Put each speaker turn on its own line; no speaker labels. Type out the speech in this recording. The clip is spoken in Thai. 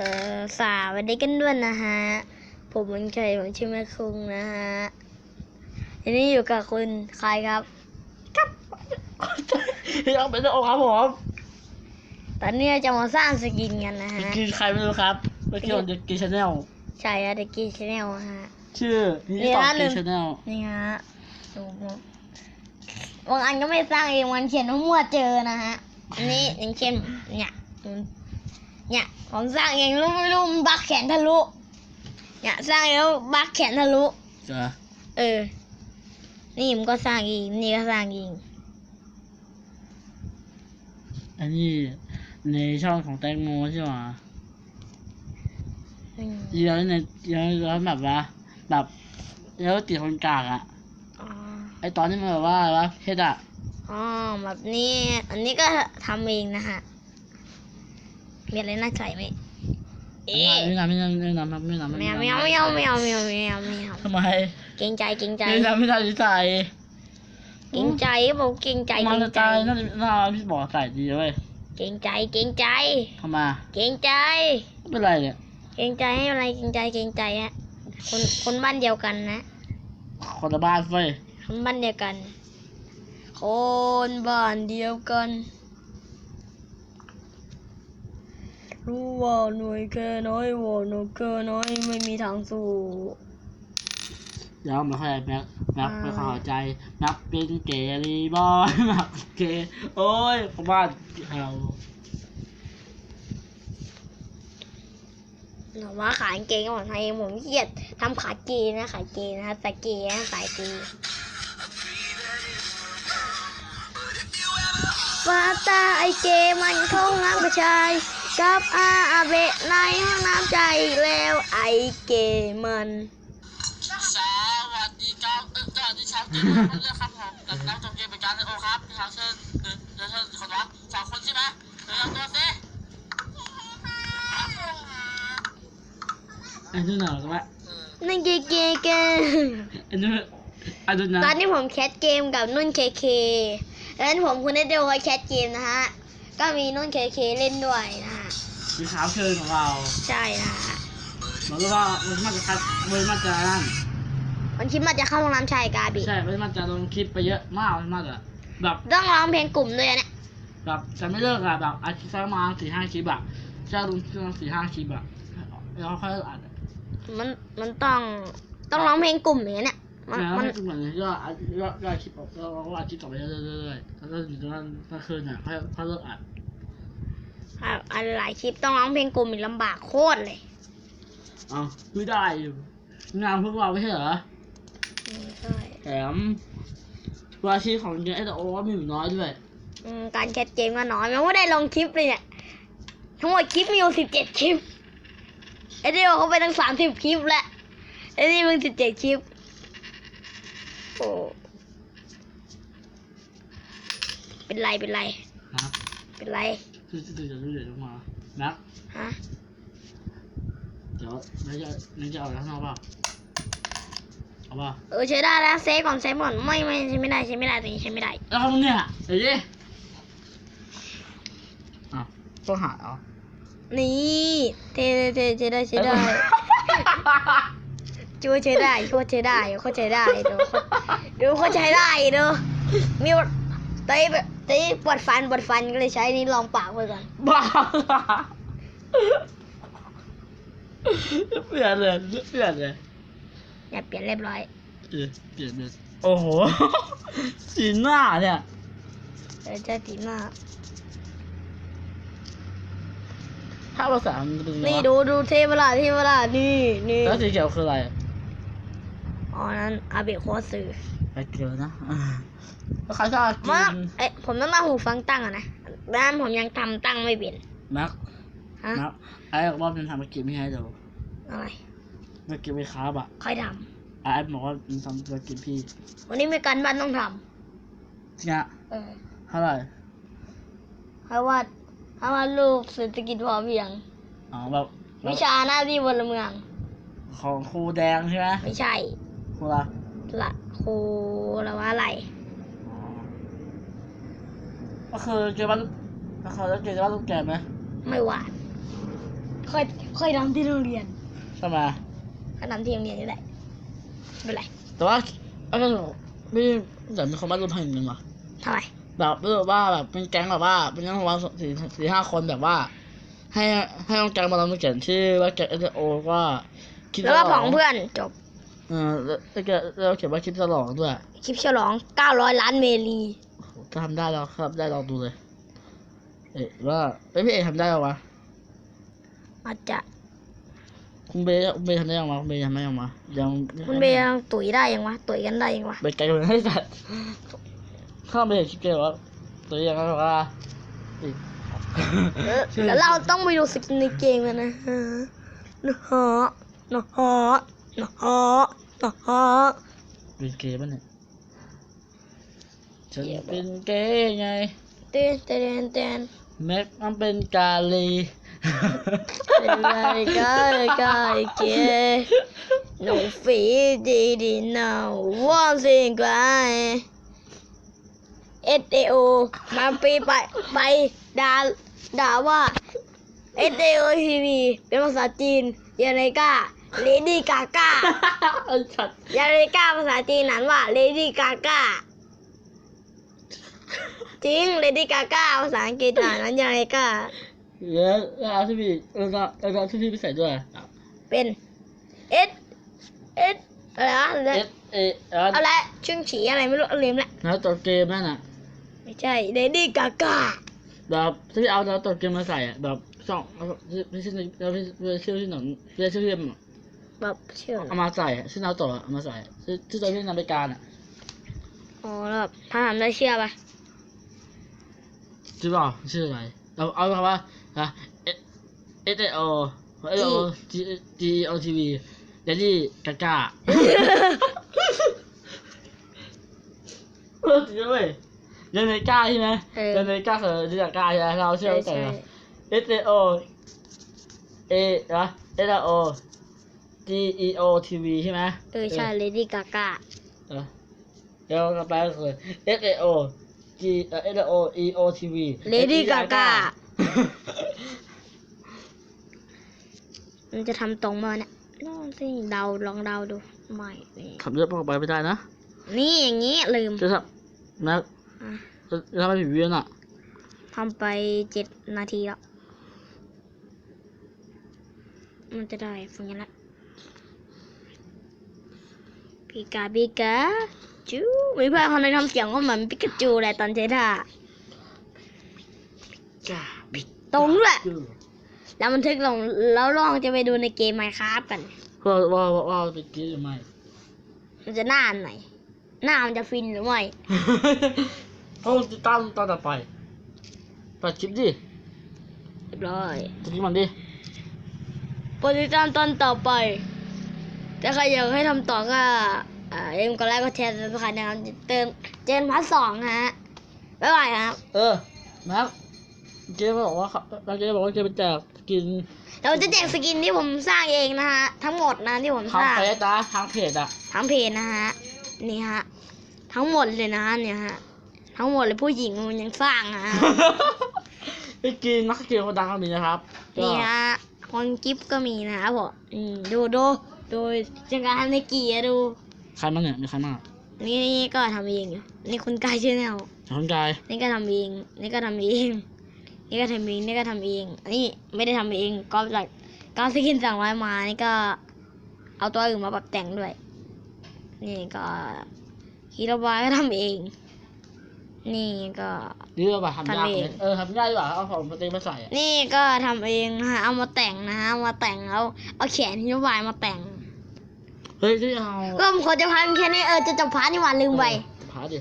เออสวัสดีกันด้วยนะฮะ ผมมันชัยผมชื่อแม่คุงนะฮะทีนี้อยู่กับคุณใครครับ
ยังเป็นโอครับผม
ตอนนี้เราจะมาสร้างสกินกันนะฮะ
กินใครไม่รู้ครับเมื่อกี้ผมจะกินชาแนล
ใช่อะเด็กกี้ชาแนลฮะ
ชื่อ
นี่
นี่ต่อ
นะลื
กิน
ม
ชาแนล
นี่ฮะดูบางอันก็ไม่สร้างเองมันเขียนว่ามั่วเจอนะฮะ อันนี้อย่างเช่นเนี่ยอืม เนี่ยผมสร้างเองรู้ไม่รู้มันบักแขนทะลุ เนี่ยสร้างแล้วบักแขนทะลุ
จ้ะ
เออ นี่มันก็สร้างเองนี่ก็สร้างเอง
อันนี้ในช่องของแตงโมใช่ไหม
อืม
แล้วในแล้วแบบว่าแบบแล้วติดคนกลางอะ
อ๋อ
ไอตอนที่มันแบบว่าอะไรวะเพชรอะ
อ๋อแบบนี้ อันนี้ก็ทำเองนะฮะ มีอะไรน่าใส่ไหมเอ๊ะ
ไม่นำไม่นำไม่นำไม่นำ
ไม่เอาไม่เอาไม่เอาไม่เอาไม่เอาไม่เอาไม่เอา
ทำไม
เกรงใจเกรงใจ
ไม่นำไม่นำใส่
เกรงใจบอกเกรงใจเก
มั
ร
น
ง
จะ
ใจ
ตายน่าจะน่าพี่บอกใส่ดีเว้ย
เกรงใจเกรงใจ
ทำไม
เกรงใจ
ไม่เป็นไรเนี่ย
เกรงใจให้อะไรเกรงใจเกรงใจฮะคนคนบ้านเดียวกันนะ
คนละบ้านเว้ย
คนบ้านเดียวกัน คนบ้านเดียวกัน รู้ว่าหน่วยแค่น้อยว่าหน่วยแค่น้อยไม่มีทางสู้
เดี๋ยวมาเข้าใจแม็กแม็ก
อ่า
ไม่เข้าใจแม็กเป็นเกย์รีบอยแม็กเกย์โอ้ยผมบ้านเรา
หนูว่าขายกางเกงของไทยผมขี้เกียจทำขาเกย์นะขายเกย์นะแต่เกย์นะสายเกย์ฟาตาไอเกย์มันคงรักผู้ชาย กับอาอาเบะในห้องน้ำใจอีกแล้วไอเกมัน
สวัสดีครับเออสวัสดีครับเรื่องครับผมกับนักจบเกมเป็นการโอครับพี่ครับเชิญเดินเดินเชิญคนวะสองคนใช่ไหมเดินตัวซิอันนี้หน่อยก็ว่า
นั่นเกยเกย์เก
อันนี้อันนี้นะ
ตอนนี้ผมแคสเกมกับนุ่นเคเคแล้วผมคุณได้ดูว่าแคสเกมนะฮะ ก็มีนุ่นเคเคเล่นด้วยนะฮะ
มีขาวเชิญของเรา
ใช่นะฮะ
เหมือนกับว่ามันมันจะคัดมันมันจะนั่น
มันคิดว่าจะเข้าโรงน้ำชายกาบิ
ใช่มันมันจะลงคลิปไปเยอะมากมากอะแบบ
ต้องร้องเพลงกลุ่มด้วยนะเนี่ย
แบบจะไม่เลิกอะแบบอาทิตย์ละประมาณสี่ห้าคลิปอะจะลงช่วงสี่ห้าคลิปอะแล้วค่อยอัดอะ
มันมันต้องต้องร้องเพลงกลุ่มอย่างเงี้ยเนี่ย มัน
แล้ว
มัน
ให้เหมือนยอดยอดยอดคลิปออกแล้วเราก็อัดคลิปต่อไปเรื่อยๆแล้วก็อยู่ตรงนั้นกลางคืนอะค่อยค่อยเลิกอัด
อะอันหลายคลิปต้องร้องเพลงกลุ่มอีกลำบากโคตรเลย
เอาไม่ได้อยู่งานพวกเราไม่ใช่เหรอ
อืมใช่
แถมวาชีของเอสโอก็มีอยู่น้อยด้วย
อืมการแคสเกมก็น้อยมันไม่ได้ลงคลิปเลยเนี่ยทั้งหมดคลิปมีอยู่สิบเจ็ดคลิปไอ้เดียวเขาไปตั้งสามสิบคลิปแล้วไอ้นี่มึงสิบเจ็ดคลิป โอ้เป็นไรเป็นไร
นะ
เป็นไร
คือจะจะรู้เดี๋ยวลงมานะ
ฮะ
เดี๋ยวนี่จะนี่จะเอาแล้วข้างนอกเปล่าเอาเปล่า
เออใช้ได้แล้วเซฟก่อนเซฟก่อนไม่ไม่ใช้ไม่ได้ใช้ไม่ได้ตัวนี้ใช้ไม่ได้
แล้วเขาเนี่ยเดี๋ยวดิอะต้องหาเอา
นี่เทเทใช้ได้ใช้ได้ ช่วยใช้ได้ช่วยใช้ได้เขาใช้ได้ดูดูเขาใช้ได้ดูมีเตะแบบเตะปวดฟันปวดฟันก็เลยใช้นี่ลองปากไปก่อน
บ้าเปลี่ยนเลยเปลี่ยนเลย
อย่าเปลี่ยนเรียบร้อย
เออเปลี่ยนเลยโอ้โหสีหน้าเนี่ย
เออจะดีมาก
ถ้าภาษามันเป็นไง
นี่
วะ
ดูดูเทเวลาเทเวลานี่นี่
แล้วสีเขียวคืออะไร
อ๋อนั้นอาเบะโคสึ
ไปเขียวนะอ่าแล้วใครชอบกิ
มานเอ๊ะผมต้องตั้งหูฟังตั้งอะนะด้านผมยังทำตั้งไม่เป็น
แม็ก
ฮะ
แม็กไอ้บอกว่าเป็นทำมากินไม่ให้ดู
อะไร
มากินไปค้าบอะ
ค่อยท
ไอ้บอกว่าเป็นทำมากินพี่ำ
วันนี้มีการบ้านต้องท
เนี่ยำ
เออ
เท่าไหร่
เพราะว่าเพราะว่าลูกเศรษฐกิจพอเพียง
อ๋อแบบ
วิชาหน้าที่พลเมือง
ของครูแดงใช่ไหม
ไม่ใช่
ครูละ
ละครูละว่าอะไร
อ๋อก็คือเจอบ้านก็คือแล้วเจอบ้านลูกแก่ไหม
ไม่หวาน
ท
ค่อยค่อยทำที่โรงเรียน
ใช่ไหม
ก็ทำที่โรงเรียนนี่แหละไม่เป็นไร
แต่ว่าเออไม่แต่มีคนมาร่วมพันหนึ่งว่ะ
ทำไม
แบบรู้สึกว่าแบบเป็นแก๊งแบบว่าเป็นแก๊งประมาณสี่สี่ห้าคนแบบว่า ให้ให้น้องแก๊งมาลองเขียนชื่อว่าแก๊งเอสโอว่าคิด
แล้วก็ของเพื่อนจบ
เออแล้วแล้วก็แล้วเขียนว่าคลิปฉลองด้วย
คลิปฉลอง 900 ล้านเมลี
ถ้าทำได้เราครับ ได้ลองดูเลย เอ๊ะว่าเอ้ยพี่เอกทำได้หรอวะ
อาจจะ
คุณเบย์คุณเบย์ทำได้ยังวะคุณเบย์ทำได้ยังวะยัง
คุณเบย์ยังตุ๋ยได้ยังวะตุ๋ยกันได้ยังวะ
ไปไกลกว่านั้นให้สัตว์ข้ามไปเห็นคลิปเกมว่าตัวอย่างนั้นบอกว่าอีก
เออแล้วเราต้องไปดูสกินในเกมกันนะฮะนะฮะนะฮะนะ ฮะนะฮะ
เป็นเกย์ป่ะเนี่ยฉันเป็นเกย์ไง
เต้นเต้นเต้น
แม็กมันเป็นกาลี
เป็นไรกันกันเกหนูฝีดีดีนาว่าสิ่งไกลเอสเอโอมาปีไปไปด่าด่าว่าเอสเอโอทีวีเป็นภาษาจีนยาเนกา เลดี้กากา
ไอ้สัตว์
ยาเนกาภาษาจีนนั้นว่าเลดี้กากาจริงเลดี้กากาภาษาอังกฤษอะนั้นยาเนกา
เดี๋ยวเอาที่พี่เออเอาเอาที่พี่ไปใส่ด้วย
เป็นเอสเอสอะไรนะ
เอสเอเอส
อะไรชึ่งฉีอะไรไม่รู้ลืมละ
แล้วตัวเกมนั่นน่ะ
ไม่ใช่เลดี้กากา
แบบที่เอาแล้วตัวเกมมาใส่อะแบบช่องไม่ใช่เราไม่ชื่อที่หนอนเรียกชื่อที่
แบบเชื่อ
เอามาใส่อะชื่อนาโตะเอามาใส่ชื่อชื่อตัวที่นำไปการอะ
อ๋อแล้วแบบถ้าทำได้เชื่อปะ
ชื่อเปล่าชื่ออะไรเราเอาคำว่าฮะเอเอสโอเอสโอจีจีโอทีวีเดลี่กากาเออจริงด้วยเดลี่กาใช่ไหมเดลี่กาคือเดลี่กาใช่ไหมเราเชื่อ
ใช่
ใจ
ใช่
เอสโอเอนะเอสโอ จีอีโอทีวีใช่ไหม
เออใช่เลดี้กากา
เออเดี๋ยวกลับไปก็คือ S A O G เอ่อ S O E O T V
เลดี้กากามันจะทำตรงมาเนี่ยลองสิเดาลองเดาดูไม่นี่
ขับเรือออกไปไม่ได้นะ
นี่อย่างนี้ลืม
จะทำนะ
อะ
จะทำให้ผิดเวียนอะ
ทำไปเจ็ดนาทีแล้ว มันจะได้ฟังอยังละ ปีกาปีกาจูมีเพื่อนคนหนึงทำเสียงก็เหมือนปิกาจูเลยตอนเจด้า
จ้าบิด
ตรงด้วยแล้วมันทึกลงแล้วลองจะไปดูในเกมไมค r a f t กัน
ว่าว่าว่าว่าเป็นกี้หรือไม่
มันจะหน้าอันไหนหน้ามันจะฟินหรือไม่
เขาติดตามตอนต่อไปตัดคลิปดิ
เรียบร้อย
ตัดคลิปมันดิ
โปรติดตามตอนต่อไป ถ้าใครอยากให้ทำต่อก็อ่าเอ็มก็ไลค์ก็แชร์สมัครนะครับเติมเจนพาร์ทสองนะฮะบ๊ายบายครับ
เออแม็กเจ๊บอกว่าเขาเจ๊บอกว่าเจ๊ไปแจกกิน
เราจะแจกสกินที่ผมสร้างเองนะฮะ ทั้งหมดนะที่ผม
ทา
ส
ง
ร้าง
เฟซนะทางเพจอะ
ทั้งเพจนะฮะ นี่ฮะ ทั้งหมดเลยนะฮะเนี่ยฮะ ทั้งหมดเลยผู้หญิงมันยังสร้างอะฮะ
ไปกินนักเกียวคนดังก็มีนะครับก็
นี่ฮะคอนกิฟก็มีนะครับผมอืม ดูดูดูจังการในเกียร์ดู
ใครบ้างเนี่ยมีใครบ้าง
นี่นี่ก็ทำเองอยู่นี่คุณกายชแนล
คนกาย
นี่ก็ทำเอง นี่ก็ทำเอง นี่ก็ทำเอง นี่ก็ทำเอง อันนี้ไม่ได้ทำเองก็จากก็สกินสั่งไว้มา นี่ก็เอาตัวอื่นมาปรับแต่งด้วย นี่ก็ฮีโร่บายก็ทำเอง นี่ก็
นี่เราแบบทำยาก
ทำเอง
เออทำยากดีกว่าเอาของสเต็กมาใส่อะ
นี่ก็ทำเองนะฮะเอามาแต่งนะฮะเอามาแต่งแล้วเอาแขนฮีโร่บายมาแต่ง
เฮ้ยที่เอา
ก็ผมขอจะพาร์ทแค่นี้เออจะจบพาร์ทนี่หว่าลืมไป
เออพาดิ